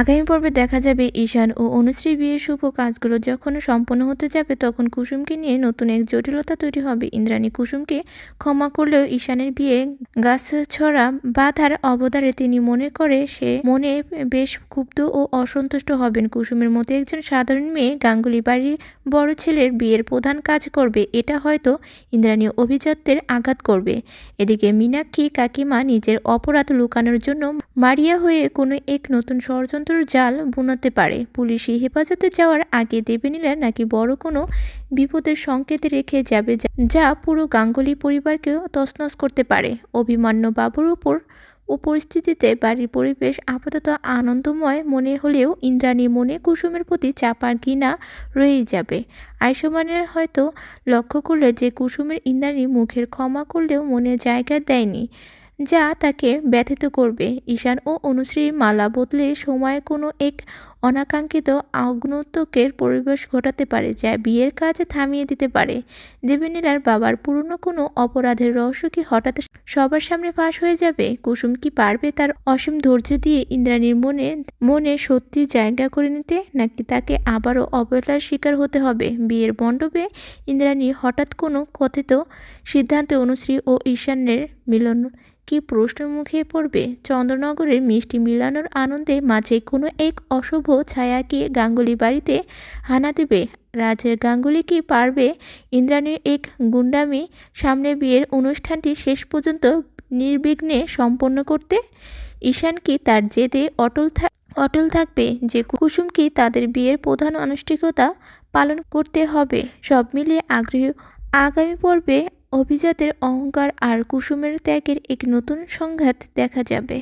আগামী পর্বে দেখা যাবে ঈশান ও অনুশ্রীর বিয়ের শুভ কাজগুলো। যখন সম্পন্ন হতে যাবে, তখন কুসুমকে নিয়ে নতুন এক জটিলতা তৈরি হবে। ইন্দ্রাণী কুসুমকে ক্ষমা করলেও ঈশানের বিয়ে গাছ ছড়া বাধার অবদারে তিনি মনে করে সে মনে বেশ ক্ষুব্ধ ও অসন্তুষ্ট হবেন। কুসুমের মতো একজন সাধারণ মেয়ে গাঙ্গুলি বাড়ির বড় ছেলের বিয়ের প্রধান কাজ করবে। এটা হয়তো ইন্দ্রাণী অভিজাত্যের আঘাত করবে। এদিকে মীনাক্ষী কাকিমা নিজের অপরাধ লুকানোর জন্য মারিয়া হয়ে কোনো এক নতুন ষড়যন্ত্র জাল বুনাতে পারে। পুলিশি হেফাজতে যাওয়ার আগে দেবেনীলা নাকি বড় কোনো বিপদের সংকেত রেখে যাবে যা- পুরো গাঙ্গুলি পরিবারকেও তছনছ করতে পারে। অভিমান্য বাবুর উপর ও পরিস্থিতিতে বাড়ির পরিবেশ আপাতত আনন্দময় মনে হলেও ইন্দ্রাণীর মনে কুসুমের প্রতি চাপা ঘৃণা রয়েই যাবে। আয়ুষ্মানের হয়তো লক্ষ্য করলে যে কুসুমের ইন্দ্রাণী মুখের ক্ষমা করলেও মনে জায়গা দেয়নি। যা তাকে ব্যথিত করবে। ঈশান ও অনুশ্রীর মালা বদলে সময়ে কোনো এক অনাকাঙ্ক্ষিত আগ্নতকের পরিবেশ ঘটাতে পারে যা বিয়ের কাজ থামিয়ে দিতে পারে। দেবেনীলার বাবার পুরনো কোনো অপরাধের রহস্য কি হঠাৎ সবার সামনে ফাঁস হয়ে যাবে? কুসুম কি পারবে তার অসীম ধৈর্য দিয়ে ইন্দ্রাণীর মনে মনে সত্যি জায়গা করে নিতে? নাকি তাকে আবারও অবহেলার শিকার হতে হবে? বিয়ের মণ্ডপে ইন্দ্রাণী হঠাৎ কোনো কথিত সিদ্ধান্তে অনুশ্রী ও ঈশানের মিলন কি প্রশ্নের মুখে পড়বে? চন্দ্রনগরের মিষ্টি মিলানোর আনন্দে মাঝে কোনো এক অশুভ ছায়া কি গাঙ্গুলি বাড়িতে হানা দেবে? রাজের গাঙ্গুলি কি পারবে? ইন্দ্রাণীর এক গুন্ডামি সামনে বিয়ের অনুষ্ঠানটি শেষ পর্যন্ত নির্বিঘ্নে সম্পন্ন করতে? ঈশান কি তার জেদে অটল অটল থাকবে? যে কুসুম কি তাদের বিয়ের প্রধান আনুষ্ঠানিকতা পালন করতে হবে? সব মিলিয়ে আগ্রহী আগামী পর্বে অভিজাতের অহংকার আর কুসুমের ত্যাগের এক নতুন সংঘাত দেখা যাবে।